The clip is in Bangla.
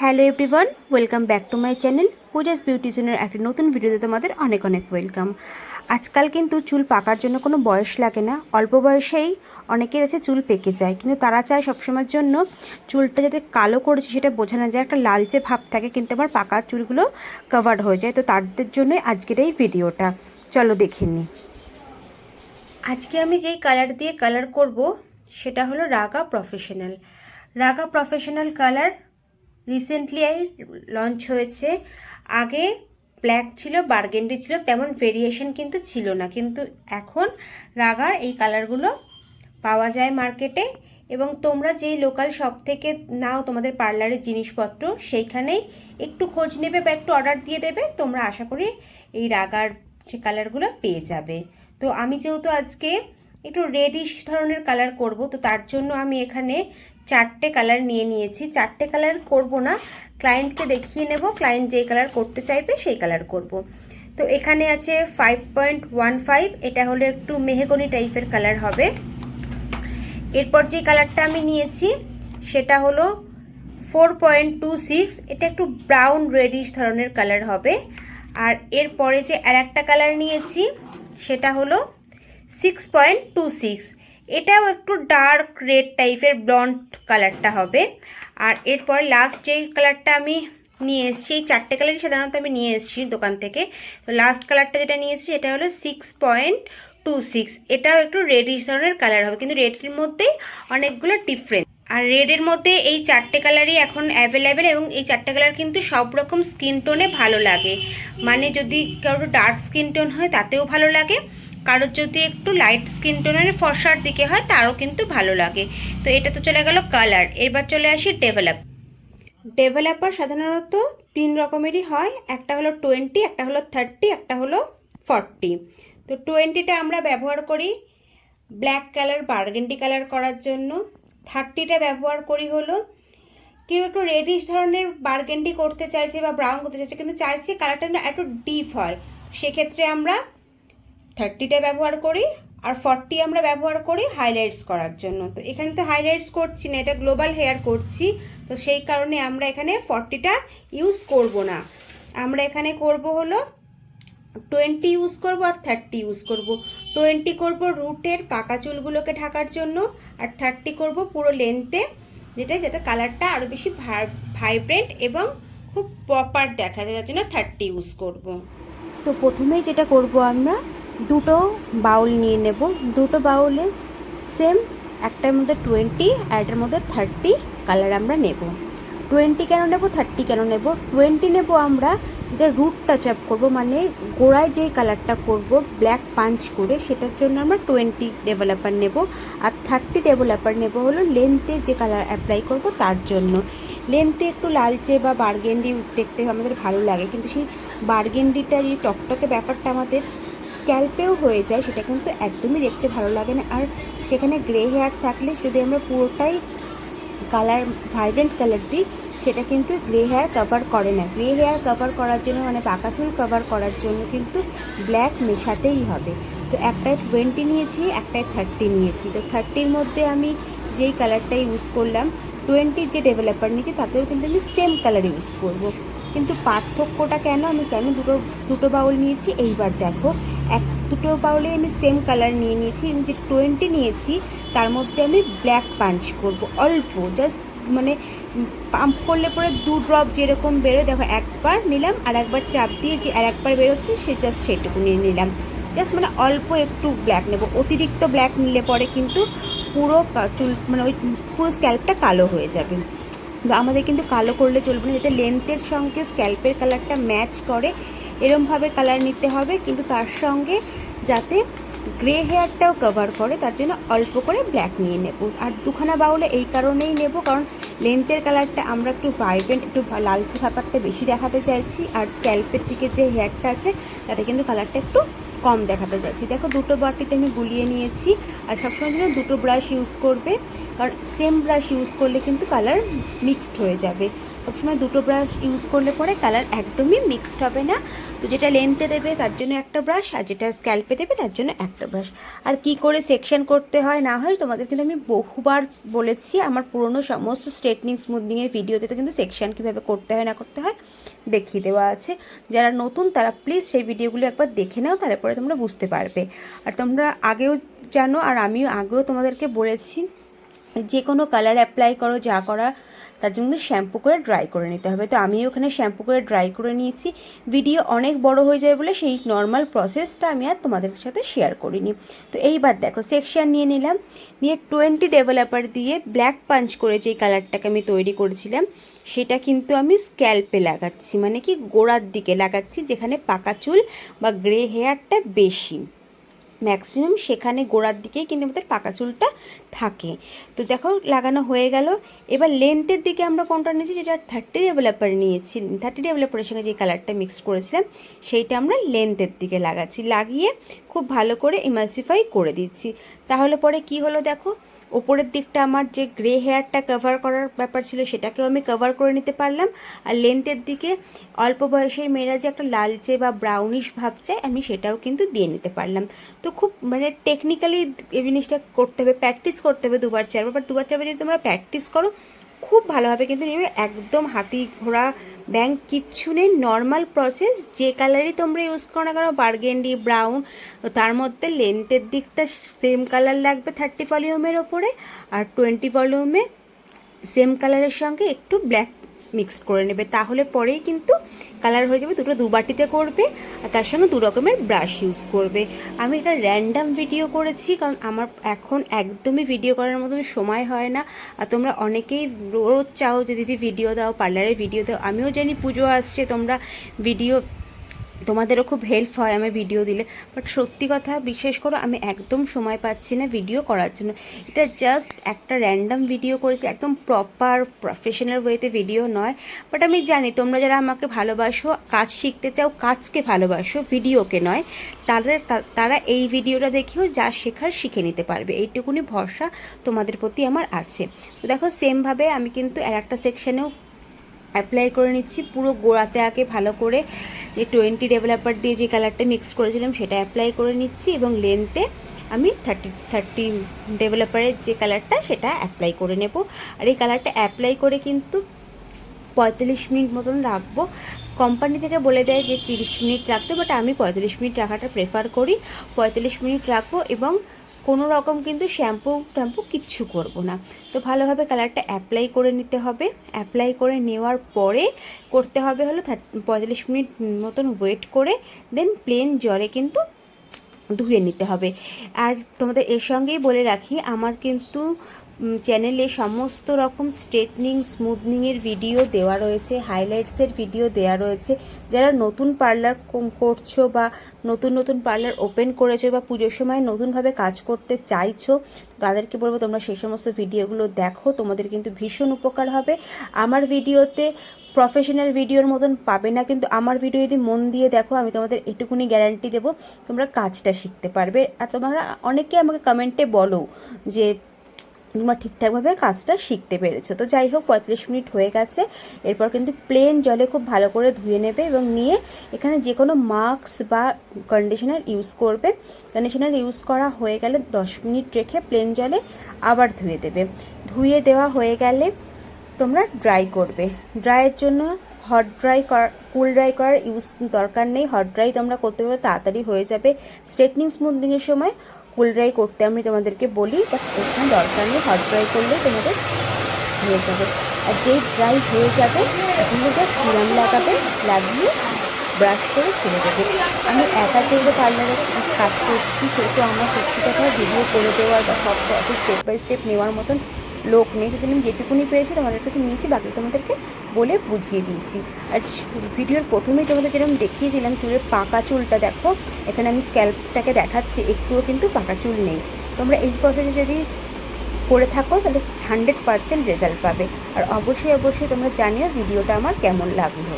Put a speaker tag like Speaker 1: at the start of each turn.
Speaker 1: Hello everyone, welcome back to my channel Puja's বিউটিশনের একটা নতুন ভিডিওতে তোমাদের অনেক অনেক ওয়েলকাম। আজকাল কিন্তু চুল পাকার জন্য কোনো বয়স লাগে না, অল্প বয়সেই অনেকের আছে চুল পেকে যায়, কিন্তু তারা চায় সবসময়ের জন্য চুলটা যাতে কালো করেছে সেটা বোঝানো যায়, একটা লালচে ভাব থাকে, কিন্তু আমার পাকা চুলগুলো কভার হয়ে যায়। তো তাদের জন্যই আজকের এই ভিডিওটা। চলো দেখে নিই আজকে আমি যেই কালার দিয়ে কালার করব, সেটা হলো Raga professional Raga professional colour recently launch হয়েছে। আগে ব্ল্যাক ছিল বার্গেন্ডি ছিল, তেমন ভেরিয়েশন কিন্তু ছিল না। কিন্তু এখন রাগার এই কালারগুলো পাওয়া যায় মার্কেটে এবং তোমরা যেই লোকাল শপ থেকে নাও তোমাদের পার্লারের জিনিসপত্র, সেইখানেই একটু খোঁজ নেবে বা একটু অর্ডার দিয়ে দেবে, তোমরা আশা করি এই রাগার যে কালারগুলো পেয়ে যাবে। তো আমি যেহেতু আজকে একটু রেডিশ ধরনের কালার করব, তো তার জন্য আমি এখানে চারটে কালার নিয়ে নিয়েছি। চারটে কালার করব না। ক্লায়েন্টকে দেখিয়ে নেব। ক্লায়েন্ট যেই কালার করতে চাইবে সেই কালার করব। তো এখানে আছে ফাইভ পয়েন্ট ওয়ান ফাইভ এটা হলো একটু মেহেগনি টাইপের কালার হবে। এরপর যে কালারটা আমি নিয়েছি, সেটা হলো ফোর পয়েন্ট টু সিক্স এটা একটু ব্রাউন রেডিশ ধরনের কালার হবে। আর এরপরে যে আর একটা কালার নিয়েছি, সেটা হলো সিক্স পয়েন্ট টু সিক্স এটাও একটু ডার্ক রেড টাইপের ব্লন্ড কালারটা হবে। আর এরপর লাস্ট যেই কালারটা আমি নিয়ে এসেছি, এই চারটে কালারই সাধারণত আমি নিয়ে এসেছি দোকান থেকে। তো লাস্ট কালারটা যেটা নিয়ে এসেছি, এটা হলো সিক্স পয়েন্ট টু সিক্স এটাও একটু রেডিশ ধরনের কালার হবে, কিন্তু রেডের মধ্যেই অনেকগুলো ডিফারেন্স আর রেডের মধ্যে এই চারটে কালারই এখন অ্যাভেলেবেল এবং এই চারটে কালার কিন্তু সব রকম স্কিন টোনে ভালো লাগে। মানে যদি কারোর ডার্ক স্কিন টোন হয়, তাতেও ভালো লাগে। কারোর যদি একটু লাইট স্কিন টোনের ফর্সার দিকে হয়, তারও কিন্তু ভালো লাগে। তো এটা তো চলে গেল কালার এবার চলে আসি ডেভেলপ ডেভেলপার সাধারণত তিন রকমেরই হয়। একটা হলো টোয়েন্টি একটা হলো থার্টি একটা হলো ফর্টি তো টোয়েন্টিটা আমরা ব্যবহার করি ব্ল্যাক কালার বার্গেন্ডি কালার করার জন্য। থার্টিটা ব্যবহার করি হলো কেউ একটু রেডিশ ধরনের বার্গেন্ডি করতে চাইছে বা ব্রাউন করতে চাইছে, কিন্তু চাইছে কালারটা একটু ডিপ হয়। সেক্ষেত্রে আমরা থার্টিটা ব্যবহার করি আর ফর্টি আমরা ব্যবহার করি হাইলাইটস করার জন্য। তো এখানে তো হাইলাইটস করছি না, এটা গ্লোবাল হেয়ার করছি। তো সেই কারণে আমরা এখানে ফর্টিটা ইউজ করব না। আমরা এখানে করব হলো টোয়েন্টি ইউজ করব আর থার্টি ইউজ করব। টোয়েন্টি করব রুটের পাকা চুলগুলোকে ঢাকার জন্য আর থার্টি করব পুরো লেন্থে যেটা যেটা কালারটা আরও বেশি ভাইব্রেন্ট এবং খুব প্রপার দেখা যায় যার জন্য থার্টি ইউজ করব। তো প্রথমেই যেটা করব আমরা দুটো বাউল নিয়ে নেব। দুটো বাউলে সেম একটার মধ্যে টোয়েন্টি আর একটার মধ্যে থার্টি কালার আমরা নেব। টোয়েন্টি কেন নেব? থার্টি কেন নেব? টোয়েন্টি নেব আমরা যেটা রুট টাচ আপ করব মানে গোড়ায় যেই কালারটা করব ব্ল্যাক পাঞ্চ করে, সেটার জন্য আমরা টোয়েন্টি ডেভেলপার নেব। আর থার্টি ডেভেলপার নেব হলো লেন্থে যে কালার অ্যাপ্লাই করব, তার জন্য। লেন্থে একটু লালচে বা বার্গেন্ডি দেখতে আমাদের ভালো লাগে, কিন্তু সেই বার্গেন্ডিটা যে টকটকে ব্যাপারটা আমাদের স্ক্যাল্পেও হয়ে যায়, সেটা কিন্তু একদমই দেখতে ভালো লাগে না। আর সেখানে গ্রে হেয়ার থাকলে যদি আমরা পুরোটাই কালার ভাইব্রেন্ট কালার দিই, সেটা কিন্তু গ্রে হেয়ার কভার করে না। গ্রে হেয়ার কভার করার জন্য মানে পাকা চুল কভার করার জন্য কিন্তু ব্ল্যাক মেশাতেই হবে। তো একটায় টোয়েন্টি নিয়েছি একটায় থার্টি নিয়েছি। তো থার্টির মধ্যে আমি যেই কালারটা ইউজ করলাম টোয়েন্টির যে ডেভেলপার নিয়েছি, তাতেও কিন্তু আমি সেম কালার ইউজ করব। কিন্তু পার্থক্যটা কেন? আমি কেন দুটো দুটো বাউল নিয়েছি? এইবার দেখো। এক, দুটো বাউলে আমি সেম কালার নিয়ে নিয়েছি। যে টোয়েন্টি নিয়েছি, তার মধ্যে আমি ব্ল্যাক পাঞ্চ করব। অল্প জাস্ট মানে পাম্প করলে পরে দু ড্রপ যেরকম বেরোয়, দেখো একবার নিলাম, আর একবার চাপ দিয়ে যে আর একবার বেরোচ্ছে, সে জাস্ট সেটুকু নিয়ে নিলাম। জাস্ট মানে অল্প একটু ব্ল্যাক নেব। অতিরিক্ত ব্ল্যাক নিলে পরে কিন্তু পুরো চুল মানে ওই পুরো স্ক্যাল্পটা কালো হয়ে যাবে। আমাদের কিন্তু কালো করলে চলবে না, যাতে লেন্থের সঙ্গে স্ক্যাল্পের কালারটা ম্যাচ করে, এরমভাবে কালার নিতে হবে। কিন্তু তার সঙ্গে যাতে গ্রে হেয়ারটাও কভার করে, তার জন্য অল্প করে ব্ল্যাক নিয়ে নেব। আর দুখানা বাউলে এই কারণেই নেব, কারণ লেন্থের কালারটা আমরা একটু ভাইব্রেন্ট একটু লালচে ব্যাপারটা বেশি দেখাতে চাইছি। আর স্ক্যাল্পের দিকে যে হেয়ারটা আছে, তাতে কিন্তু কালারটা একটু কম দেখাতে চাইছি। দেখো, দুটো বাটিতে আমি গুলিয়ে নিয়েছি। আর সবসময় জন্য দুটো ব্রাশ ইউজ করবে। কারণ সেম ব্রাশ ইউজ করলে কিন্তু কালার মিক্সড হয়ে যাবে। সবসময় দুটো ব্রাশ ইউজ করলে পরে কালার একদমই মিক্সড হবে না। তো যেটা লেন্থে দেবে তার জন্য একটা ব্রাশ আর যেটা স্ক্যাল্পে দেবে তার জন্য একটা ব্রাশ আর কি করে সেকশন করতে হয় না হয় তোমাদের কিন্তু আমি বহুবার বলেছি, আমার পুরনো সমস্ত স্ট্রেটনিং স্মুথনিংয়ের ভিডিওতে তো কিন্তু সেকশন কীভাবে করতে হয় না করতে হয় দেখিয়ে দেওয়া আছে। যারা নতুন তারা প্লিজ সেই ভিডিওগুলো একবার দেখে নাও, তারপরে তোমরা বুঝতে পারবে। আর তোমরা আগেও জানো, আর আমিও আগেও তোমাদেরকে বলেছি যে কোনো কালার অ্যাপ্লাই করো, যা করা তার জন্য শ্যাম্পু করে ড্রাই করে নিতে হবে। তো আমি ওখানে শ্যাম্পু করে ড্রাই করে নিয়েছি। ভিডিও অনেক বড় হয়ে যায় বলে সেই নর্মাল প্রসেসটা আমি আর তোমাদের সাথে শেয়ার করিনি। তো এইবার দেখো সেকশন নিয়ে নিলাম। নিয়ে টোয়েন্টি ডেভেলপার দিয়ে ব্ল্যাক পাঞ্চ করে যেই কালারটাকে আমি তৈরি করেছিলাম, সেটা কিন্তু আমি স্ক্যাল্পে লাগাচ্ছি। মানে কি গোড়ার দিকে লাগাচ্ছি, যেখানে পাকা চুল বা গ্রে হেয়ারটা বেশি। ম্যাক্সিমাম সেখানে গোড়ার দিকেই কিন্তু আমাদের পাকা চুলটা থাকে। তো দেখো, লাগানো হয়ে গেল। এবার লেন্থের দিকে আমরা কোনটা নিয়েছি? যেটা থার্টি ডেভেলপার নিয়েছি। থার্টি ডেভেলপারের সঙ্গে যে কালারটা মিক্স করেছিলাম, সেইটা আমরা লেন্থের দিকে লাগাচ্ছি। লাগিয়ে খুব ভালো করে ইমালসিফাই করে দিচ্ছি। তাহলে পরে কি হলো দেখো? ওপরের দিকটা আমার যে গ্রে হেয়ারটা কভার করার ব্যাপার ছিল, সেটাকেও আমি কভার করে নিতে পারলাম। আর লেন্থের দিকে অল্প বয়সের মেয়েরা যে একটা লালচে বা ব্রাউনিশ ভাব চায় আমি সেটাও কিন্তু দিয়ে নিতে পারলাম। তো খুব মানে টেকনিক্যালি এই জিনিসটা করতে হবে প্র্যাকটিস করতে হবে দুবার চারবার। বাট দুবার চারবার যদি তোমরা প্র্যাকটিস করো, খুব ভালোভাবে কিন্তু একদম হাতি ঘোড়া ব্যাং কিচ্ছু নেই নর্মাল প্রসেস যে কালারই তোমরা ইউজ করো না কেন বার্গেন্ডি ব্রাউন তার মধ্যে লেন্থের দিকটা সেম কালার লাগবে থার্টি ভলিউমের ওপরে আর টোয়েন্টি ভলিউমে সেম কালারের সঙ্গে একটু ব্ল্যাক মিক্সড করে নেবে। তাহলে পরেই কিন্তু কালার হয়ে যাবে দুটো দুবাটিতে করবে আর তার সঙ্গে দু রকমের ব্রাশ ইউজ করবে। আমি এটা র্যান্ডাম ভিডিও করেছি কারণ আমার এখন একদমই ভিডিও করার মতন সময় হয় না। আর তোমরা অনেকেই রোজ চাও যে, দিদি ভিডিও দাও পার্লারের ভিডিও দাও। আমিও জানি পুজো আসছে, তোমরা ভিডিও তোমাদেরও খুব হেল্প হয় আমার ভিডিও দিলে। বাট সত্যি কথা, বিশেষ করে আমি একদম সময় পাচ্ছি না ভিডিও করার জন্য। এটা জাস্ট একটা র্যান্ডাম ভিডিও করেছি, একদম প্রপার প্রফেশনাল ওয়েতে ভিডিও নয়। বাট আমি জানি, তোমরা যারা আমাকে ভালোবাসো, কাজ শিখতে চাও, কাজকে ভালোবাসো ভিডিওকে নয়, তাদের, তারা এই ভিডিওটা দেখেও যা শেখার শিখে নিতে পারবে। এইটুকুনি ভরসা তোমাদের প্রতি আমার আছে। তো দেখো সেমভাবে আমি কিন্তু আর একটা সেকশনেও অ্যাপ্লাই করে নিচ্ছি। পুরো গোড়াতে আগে ভালো করে যে টোয়েন্টি ডেভেলপার দিয়ে যে কালারটা মিক্স করেছিলাম, সেটা অ্যাপ্লাই করে নিচ্ছি এবং লেন্থে আমি থার্টি থার্টি ডেভেলপারের যে কালারটা সেটা অ্যাপ্লাই করে নেব। আর এই কালারটা অ্যাপ্লাই করে কিন্তু পঁয়তাল্লিশ মিনিট মতন রাখব। কোম্পানি থেকে বলে দেয় যে তিরিশ মিনিট রাখতে বাট আমি পঁয়তাল্লিশ মিনিট রাখাটা প্রেফার করি। পঁয়তাল্লিশ মিনিট রাখব এবং কোনো রকম কিন্তু শ্যাম্পু, ট্যাম্পু কিচ্ছু করব না। তো ভালোভাবে কালারটা অ্যাপ্লাই করে নিতে হবে। অ্যাপ্লাই করে নেওয়ার পরে করতে হবে হলো পঁয়তাল্লিশ মিনিট মতন ওয়েট করে দেন প্লেন জলে কিন্তু ধুয়ে নিতে হবে। আর তোমাদের এর সঙ্গেই বলে রাখি, আমার কিন্তু চ্যানেলে সমস্ত রকম স্ট্রেটনিং স্মুথনিংয়ের ভিডিও দেওয়া রয়েছে হাইলাইটসের ভিডিও দেওয়া রয়েছে। যারা নতুন পার্লার করছ বা নতুন নতুন পার্লার ওপেন করেছ বা পুজোর সময় নতুনভাবে কাজ করতে চাইছো, তাদেরকে বলব তোমরা সেই সমস্ত ভিডিওগুলো দেখো। তোমাদের কিন্তু ভীষণ উপকার হবে। আমার ভিডিওতে প্রফেশনাল ভিডিওর মতন পাবে না, কিন্তু আমার ভিডিও যদি মন দিয়ে দেখো, আমি তোমাদের এটুকুনি গ্যারান্টি দেবো, তোমরা কাজটা শিখতে পারবে। আর তোমরা অনেকে আমাকে কমেন্টে বলো যে তোমরা ঠিকঠাকভাবে কাজটা শিখতে পেরেছ। তো যাই হোক পঁয়ত্রিশ মিনিট হয়ে গেছে। এরপর কিন্তু প্লেন জলে খুব ভালো করে ধুয়ে নেবে এবং নিয়ে এখানে যে কোনো মাস্ক বা কন্ডিশনার ইউজ করবে। কন্ডিশনার ইউজ করা হয়ে গেলে দশ মিনিট রেখে প্লেন জলে আবার ধুয়ে দেবে। ধুয়ে দেওয়া হয়ে গেলে তোমরা ড্রাই করবে। ড্রাইয়ের জন্য হট ড্রাই করা কুল ড্রাই করার ইউজ দরকার নেই। হট ড্রাই তোমরা করতে পারো, তাড়াতাড়ি হয়ে যাবে। স্ট্রেটনিং স্মুথনিংয়ের সময় কুল ড্রাই করতে আমি তোমাদেরকে বলি তা এখানে দরকার নেই হট ড্রাই করলে তোমাদের হয়ে যাবে। আর যেই ড্রাই হয়ে যাবে জাস্ট সিরাম লাগাবে, লাগিয়ে ব্রাশ করে ছেড়ে দেবে। আমি একা যেহেতু পার্লারে কাজ করছি সেহেতু আমার সত্যি কথা ভিডিও করে দেওয়ার বা সব স্টেপ বাই স্টেপ নেওয়ার মতন লোক নেই, কিন্তু আমি যেটুকুনি পেরেছি তোমাদের কাছে নিয়েছি, বাকি তোমাদেরকে বলে বুঝিয়ে দিয়েছি। আর ভিডিওর প্রথমেই তোমাদের যেরকম দেখিয়েছিলাম, চুলের পাকা চুলটা দেখো, এখানে আমি স্ক্যাল্পটাকে দেখাচ্ছি, একটুও কিন্তু পাকা চুল নেই। তোমরা এই প্রসেসে যদি করে থাকো, তাহলে হান্ড্রেড পারসেন্ট রেজাল্ট পাবে। আর অবশ্যই অবশ্যই তোমরা জানিও ভিডিওটা আমার কেমন লাগল।